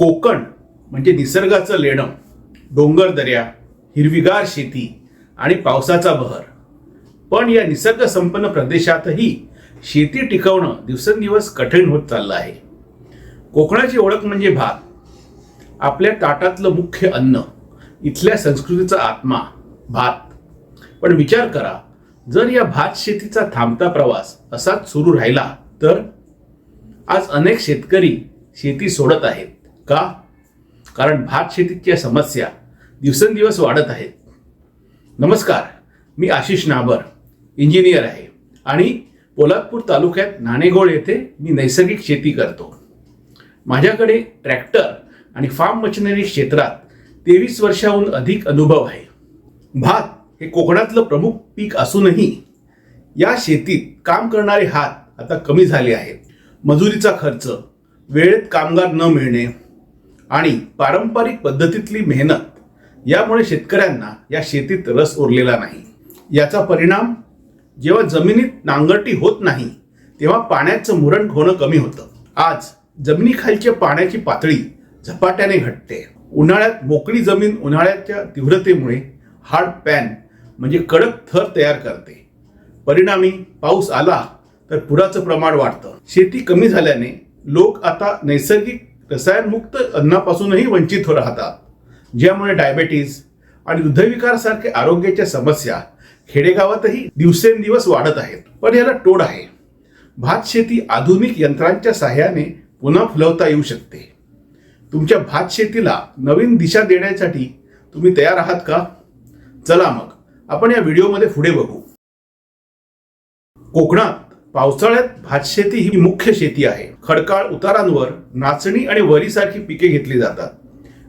कोकण म्हणजे निसर्गाचं लेणं डोंगर दर्या हिरवीगार शेती आणि पावसाचा बहर. पण या निसर्गसंपन्न प्रदेशातही शेती टिकवणं दिवसेंदिवस कठीण होत चाललं आहे. कोकणाची ओळख म्हणजे भात. आपल्या ताटातलं मुख्य अन्न इथल्या संस्कृतीचा आत्मा भात. पण विचार करा जर या भात शेतीचा थांबता प्रवास असाच सुरू राहिला तर आज अनेक शेतकरी शेती सोडत आहेत. का? कारण भात शेतीच्या समस्या दिवसेंदिवस वाढत आहेत नमस्कार मी आशिष नाबर इंजिनियर आहे आणि पोलादपूर तालुक्यात नाणेगोळ येथे मी नैसर्गिक शेती करतो. माझ्याकडे ट्रॅक्टर आणि फार्म मशिनरी क्षेत्रात तेवीस वर्षाहून अधिक अनुभव आहे. भात हे कोकणातलं प्रमुख पीक असूनही या शेतीत काम करणारे हात आता कमी झाले आहेत. मजुरीचा खर्च वेळेत कामगार न मिळणे आणि पारंपरिक पद्धतीतली मेहनत यामुळे शेतकऱ्यांना या शेतीत रस उरलेला नाही. याचा परिणाम जेव्हा जमिनीत नांगरटी होत नाही तेव्हा पाण्याचं मुरण होणं कमी होतं. आज जमिनीखालच्या पाण्याची पातळी झपाट्याने घटते. उन्हाळ्यात मोकळी जमीन उन्हाळ्याच्या तीव्रतेमुळे हार्ड पॅन म्हणजे कडक थर तयार करते. परिणामी पाऊस आला तर पुराचं प्रमाण वाढतं. शेती कमी झाल्याने लोक आता नैसर्गिक रसायनमुक्त अन्नापासूनही वंचित हो राहतात ज्यामुळे डायबेटीज आणि हृदयविकारासारख्या आरोग्याच्या समस्या खेडेगावातही दिवसेंदिवस वाढत आहेत. पण याला तोड आहे. भात शेती आधुनिक यंत्रांच्या सहाय्याने पुन्हा फुलवता येऊ शकते. तुमच्या भात शेतीला नवीन दिशा देण्यासाठी तुम्ही तयार आहात का? चला मग आपण या व्हिडिओमध्ये पुढे बघू. कोकणात पावसाळ्यात भातशेती ही मुख्य शेती आहे. खडकाळ उतारांवर नाचणी आणि वरीसारखी पिके घेतली जातात.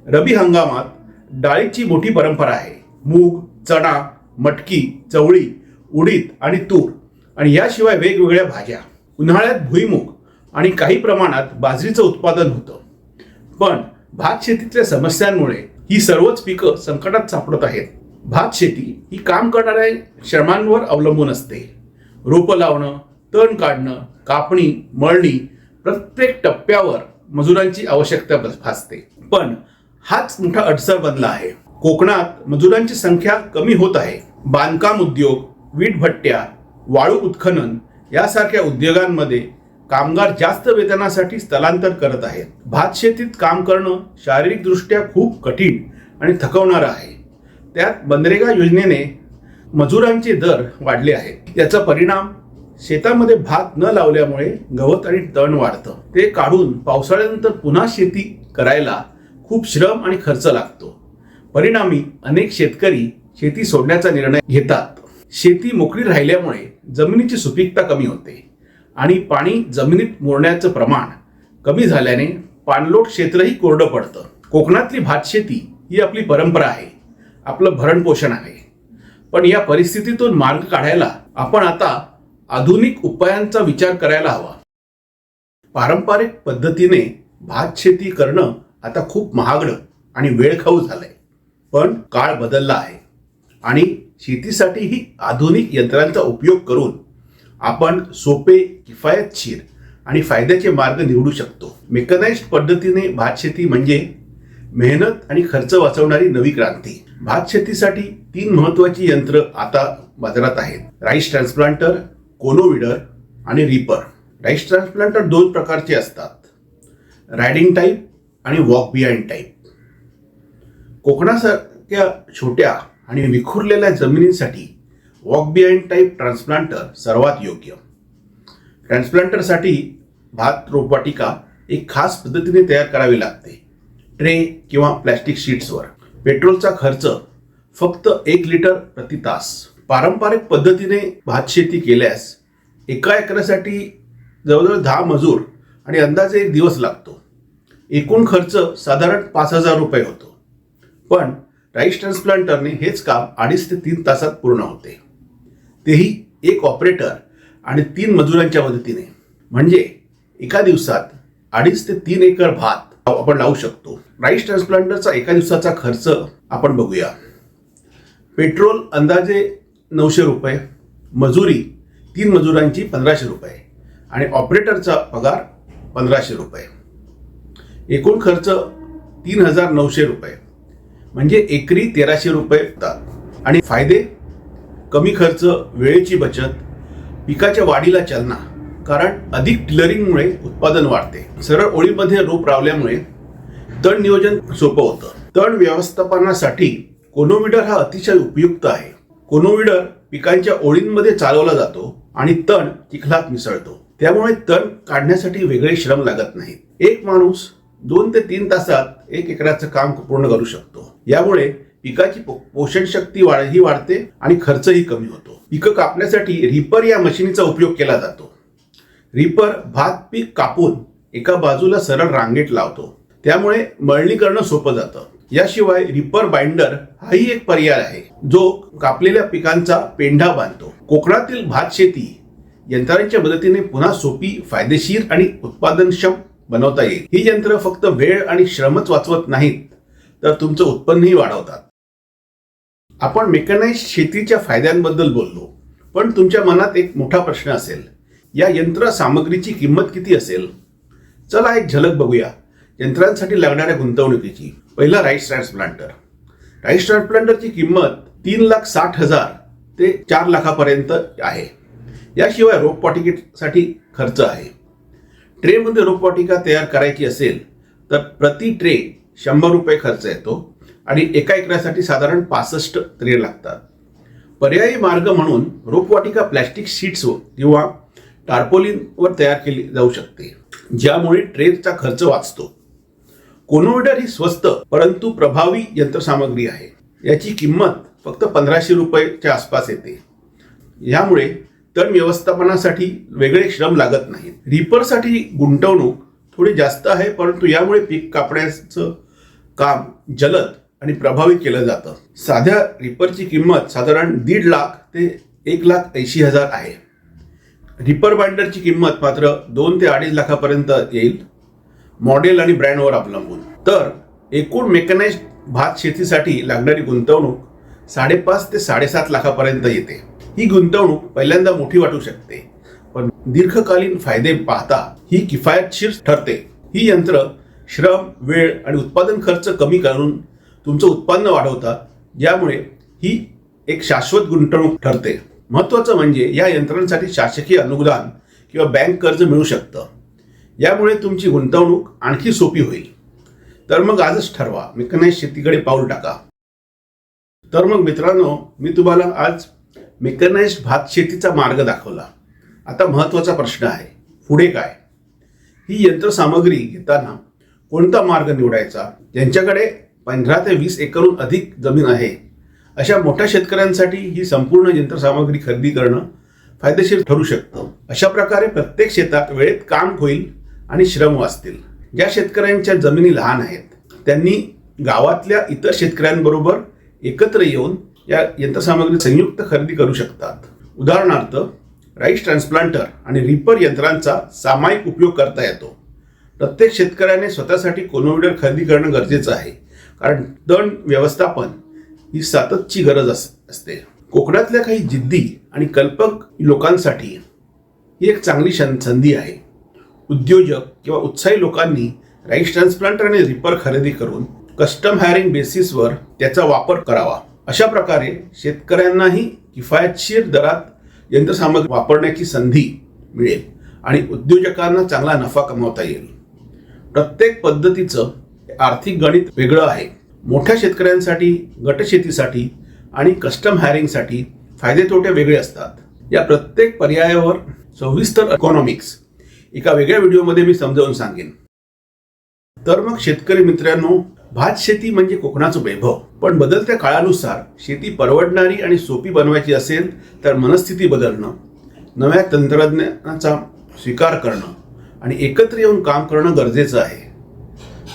रबी हंगामात डाळीची मोठी परंपरा आहे. मूग चणा मटकी चवळी उडीद आणि तूर आणि याशिवाय वेगवेगळ्या भाज्या. उन्हाळ्यात भुईमूग आणि काही प्रमाणात बाजरीचं उत्पादन होतं. पण भात शेतीतल्या समस्यांमुळे ही सर्वच पिकं संकटात सापडत आहेत. भात शेती ही काम करणाऱ्या श्रमांवर अवलंबून असते. रोपं लावणं तण काढणं कापणी मळणी प्रत्येक टप्प्यावर मजुरांची आवश्यकता बस- भासते. पण हाच मोठा अडसर बनला आहे. कोकणात मजुरांची संख्या कमी होत आहे. बांधकाम उद्योग वीटभट्ट्या वाळू उत्खनन यासारख्या उद्योगांमध्ये कामगार जास्त वेतनासाठी स्थलांतर करत आहेत. भात शेतीत काम करणं शारीरिकदृष्ट्या खूप कठीण आणि थकवणारं आहे. त्यात मनरेगा योजनेने मजुरांचे दर वाढले आहेत. याचा परिणाम शेतामध्ये भात न लावल्यामुळे गवत आणि तण वाढतं. ते काढून पावसाळ्यानंतर पुन्हा शेती करायला खूप श्रम आणि खर्च लागतो. परिणामी अनेक शेतकरी शेती सोडण्याचा निर्णय घेतात. शेती मोकळी राहिल्यामुळे जमिनीची सुपीकता कमी होते आणि पाणी जमिनीत मुरण्याचं प्रमाण कमी झाल्याने पाणलोट क्षेत्रही कोरडं पडतं. कोकणातली भातशेती ही आपली परंपरा आहे. आपलं भरणपोषण आहे. पण या परिस्थितीतून मार्ग काढायला आपण आता आधुनिक उपायांचा विचार करायला हवा. पारंपरिक पद्धतीने भात शेती करणं आता खूप महागडं आणि वेळखाऊ झालंय. पण काळ बदलला आहे. आणि शेतीसाठीही आधुनिक यंत्रांचा उपयोग करून आपण सोपे किफायतशीर आणि फायद्याचे मार्ग निवडू शकतो. मेकनाइज्ड पद्धतीने भात शेती म्हणजे मेहनत आणि खर्च वाचवणारी नवी क्रांती. भात शेतीसाठी तीन महत्वाची यंत्र आता बाजारात आहेत. राईस ट्रान्सप्लांटर कोनोविडर आणि रिपर. राईस ट्रान्सप्लांटर दोन प्रकारचे असतात. रायडिंग टाईप आणि वॉक बिहाइंड टाईप. कोकणासारख्या छोट्या आणि विखुरलेल्या जमिनींसाठी वॉक बिहाइंड टाईप ट्रान्सप्लांटर सर्वात योग्य. ट्रान्सप्लांटरसाठी भात रोपवाटिका एक खास पद्धतीने तयार करावी लागते. ट्रे किंवा प्लॅस्टिक शीट्सवर. पेट्रोलचा खर्च फक्त एक लिटर प्रति तास. पारंपरिक पद्धतीने भात शेती केल्यास एका एकरासाठी जवळजवळ दहा मजूर आणि अंदाजे एक दिवस लागतो. एकूण खर्च साधारण पाच हजार रुपये होतो. पण राईस ट्रान्सप्लांटरने हेच काम अडीच ते तीन तासात पूर्ण होते. तेही एक ऑपरेटर आणि तीन मजुरांच्या मदतीने. म्हणजे एका दिवसात अडीच ते तीन एकर भात आपण लावू शकतो. राईस ट्रान्सप्लांटरचा एका दिवसाचा खर्च आपण बघूया. पेट्रोल अंदाजे नऊशे रुपये मजुरी तीन मजुरांची पंधराशे रुपये आणि ऑपरेटरचा पगार पंधराशे रुपये. एकूण खर्च तीन हजार नऊशे रुपये. म्हणजे एकरी तेराशे रुपये आणि फायदे? कमी खर्च वेळेची बचत पिकाच्या वाढीला चालना कारण अधिक टिलरिंगमुळे उत्पादन वाढते. सरळ ओळीमध्ये रोप रावल्यामुळे तण नियोजन सोपं होतं. तण व्यवस्थापनासाठी कोनोमीटर हा अतिशय उपयुक्त आहे. कोनोविडर पिकांच्या ओळींमध्ये चालवला जातो आणि तण चिखलात मिसळतो. त्यामुळे तण काढण्यासाठी वेगळे श्रम लागत नाहीत. एक माणूस दोन ते तीन तासात एक एकराचं काम पूर्ण करू शकतो. यामुळे पिकाची पो- पोषण शक्ती वाढ ही वाढते आणि खर्चही कमी होतो. पिकं कापण्यासाठी रिपर या मशिनीचा उपयोग केला जातो. रिपर भात पीक कापून एका बाजूला सरळ रांगेत लावतो. त्यामुळे मळणी करणं सोपं जातं. याशिवाय रिपर बाइंडर हाही एक पर्याय आहे. जो कापलेल्या पिकांचा पेंढा बांधतो. कोकणातील भात शेती यंत्रांच्या मदतीने पुन्हा सोपी फायदेशीर आणि उत्पादनक्षम बनवता येईल. ही यंत्र फक्त वेळ आणि श्रमच वाचवत नाहीत तर तुमचं उत्पन्नही वाढवतात. आपण मेकनाइज शेतीच्या फायद्यांबद्दल बोललो पण तुमच्या मनात एक मोठा प्रश्न असेल. या यंत्र सामग्रीची किंमत किती असेल? चला एक झलक बघूया. यंत्रांसाठी लागणाऱ्या गुंतवणुकीची. पहिला राईस ट्रान्सप्लांटर. राईस ट्रान्सप्लांटरची किंमत तीन लाख साठ हजार ते चार लाखापर्यंत आहे. याशिवाय रोपवाटिकेसाठी खर्च आहे. ट्रेमध्ये रोपवाटिका तयार करायची असेल तर प्रति ट्रे शंभर रुपये खर्च येतो आणि एका एकरासाठी साधारण पासष्ट ट्रे लागतात. पर्यायी मार्ग म्हणून रोपवाटिका प्लॅस्टिक शीट्स किंवा टार्पोलिनवर तयार केली जाऊ शकते ज्यामुळे ट्रेचा खर्च वाचतो. कोनोडर ही स्वस्त परंतु प्रभावी यंत्रसामग्री आहे. याची किंमत फक्त पंधराशे रुपयेच्या आसपास येते. यामुळे तण व्यवस्थापनासाठी वेगळे श्रम लागत नाहीत. रिपरसाठी गुंतवणूक थोडी जास्त आहे परंतु यामुळे पीक कापण्याचं काम जलद आणि प्रभावी केलं जातं. साध्या रिपरची किंमत साधारण दीड लाख ते एक लाख ऐंशी हजार आहे. रिपर बाइंडरची किंमत मात्र दोन ते अडीच लाखापर्यंत येईल. मॉडेल आणि ब्रँडवर अवलंबून. तर एकूण मेकनाइज भात शेतीसाठी लागणारी गुंतवणूक साडेपाच ते साडेसात लाखापर्यंत येते. ही गुंतवणूक पहिल्यांदा मोठी वाटू शकते पण दीर्घकालीन फायदे पाहता ही किफायतशीर ठरते. ही यंत्र श्रम वेळ आणि उत्पादन खर्च कमी करून तुमचं उत्पन्न वाढवतात. ज्यामुळे ही एक शाश्वत गुंतवणूक ठरते. महत्त्वाचं म्हणजे या यंत्रांसाठी शासकीय अनुदान किंवा बँक कर्ज मिळू शकतं. यामुळे तुमची गुंतवणूक आणखी सोपी होईल. तर मग आजच ठरवा. मेकनाइज शेतीकडे पाऊल टाका? तर मग मित्रांनो मी तुम्हाला आज मेकनाइज्ड भात शेतीचा मार्ग दाखवला. आता महत्त्वाचा प्रश्न आहे. पुढे काय? ही यंत्रसामग्री घेताना कोणता मार्ग निवडायचा? ज्यांच्याकडे पंधरा ते वीस एकरहून अधिक जमीन आहे. अशा मोठ्या शेतकऱ्यांसाठी ही संपूर्ण यंत्रसामग्री खरेदी करणं फायदेशीर ठरू शकतं. अशा प्रकारे प्रत्येक शेतात वेळेत काम होईल. आणि श्रम वाचतील ज्या शेतकऱ्यांच्या जमिनी लहान आहेत त्यांनी गावातल्या इतर शेतकऱ्यांबरोबर एकत्र येऊन या यंत्रसामग्री संयुक्त खरेदी करू शकतात. उदाहरणार्थ राईस ट्रान्सप्लांटर आणि रिपर यंत्रांचा सामायिक उपयोग करता येतो. प्रत्येक शेतकऱ्याने स्वतःसाठी कोनोविडर खरेदी करणं गरजेचं आहे कारण तण व्यवस्थापन ही साततची गरज अस असते. कोकणातल्या काही जिद्दी आणि कल्पक लोकांसाठी ही एक चांगली शन- संधी आहे. उद्योजक किंवा उत्साही लोकांनी राईस ट्रान्सप्लांटर आणि रिपर खरेदी करून कस्टम हायरिंग बेसिसवर त्याचा वापर करावा. अशा प्रकारे शेतकऱ्यांनाही किफायतशीर दरात यंत्रसामग्री वापरण्याची संधी मिळेल आणि उद्योजकांना चांगला नफा कमावता येईल. प्रत्येक पद्धतीचं आर्थिक गणित वेगळं आहे. मोठ्या शेतकऱ्यांसाठी गटशेतीसाठी आणि कस्टम हायरिंगसाठी फायदे तोटे वेगळे असतात. या प्रत्येक पर्यायावर सविस्तर इकॉनॉमिक्स एका वेगळ्या व्हिडिओमध्ये मी समजावून सांगेन. तर मग शेतकरी मित्रांनो भात शेती म्हणजे कोकणाचं वैभव. पण बदलत्या काळानुसार शेती परवडणारी आणि सोपी बनवायची असेल तर मनस्थिती बदलणं नव्या तंत्रज्ञानाचा स्वीकार करणं आणि एकत्र येऊन काम करणं गरजेचं आहे.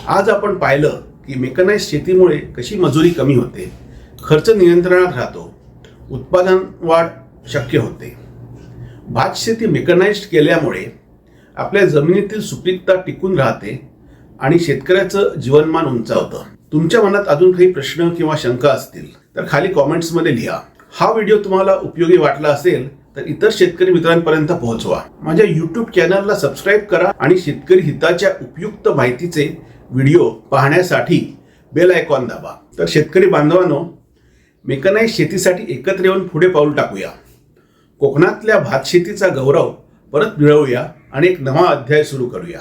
आज आपण पाहिलं की मेकनाइज शेतीमुळे कशी मजुरी कमी होते खर्च नियंत्रणात राहतो उत्पादन वाढ शक्य होते. भात शेती मेकनाइज्ड केल्यामुळे आपल्या जमिनीतील सुपीकता टिकून राहते आणि शेतकऱ्याचं जीवनमान उंचावतं. तुमच्या मनात अजून काही प्रश्न किंवा शंका असतील तर खाली कॉमेंट्समध्ये लिहा. हा व्हिडिओ तुम्हाला उपयोगी वाटला असेल तर इतर शेतकरी मित्रांपर्यंत पोहोचवा. माझ्या युट्यूब चॅनलला सबस्क्राईब करा आणि शेतकरी हिताच्या उपयुक्त माहितीचे व्हिडिओ पाहण्यासाठी बेल आयकॉन दाबा. तर शेतकरी बांधवांनो मेकनाईज शेतीसाठी एकत्र येऊन पुढे पाऊल टाकूया. कोकणातल्या भातशेतीचा गौरव परत मिळवूया. आणि एक नवा अध्याय सुरू करूया.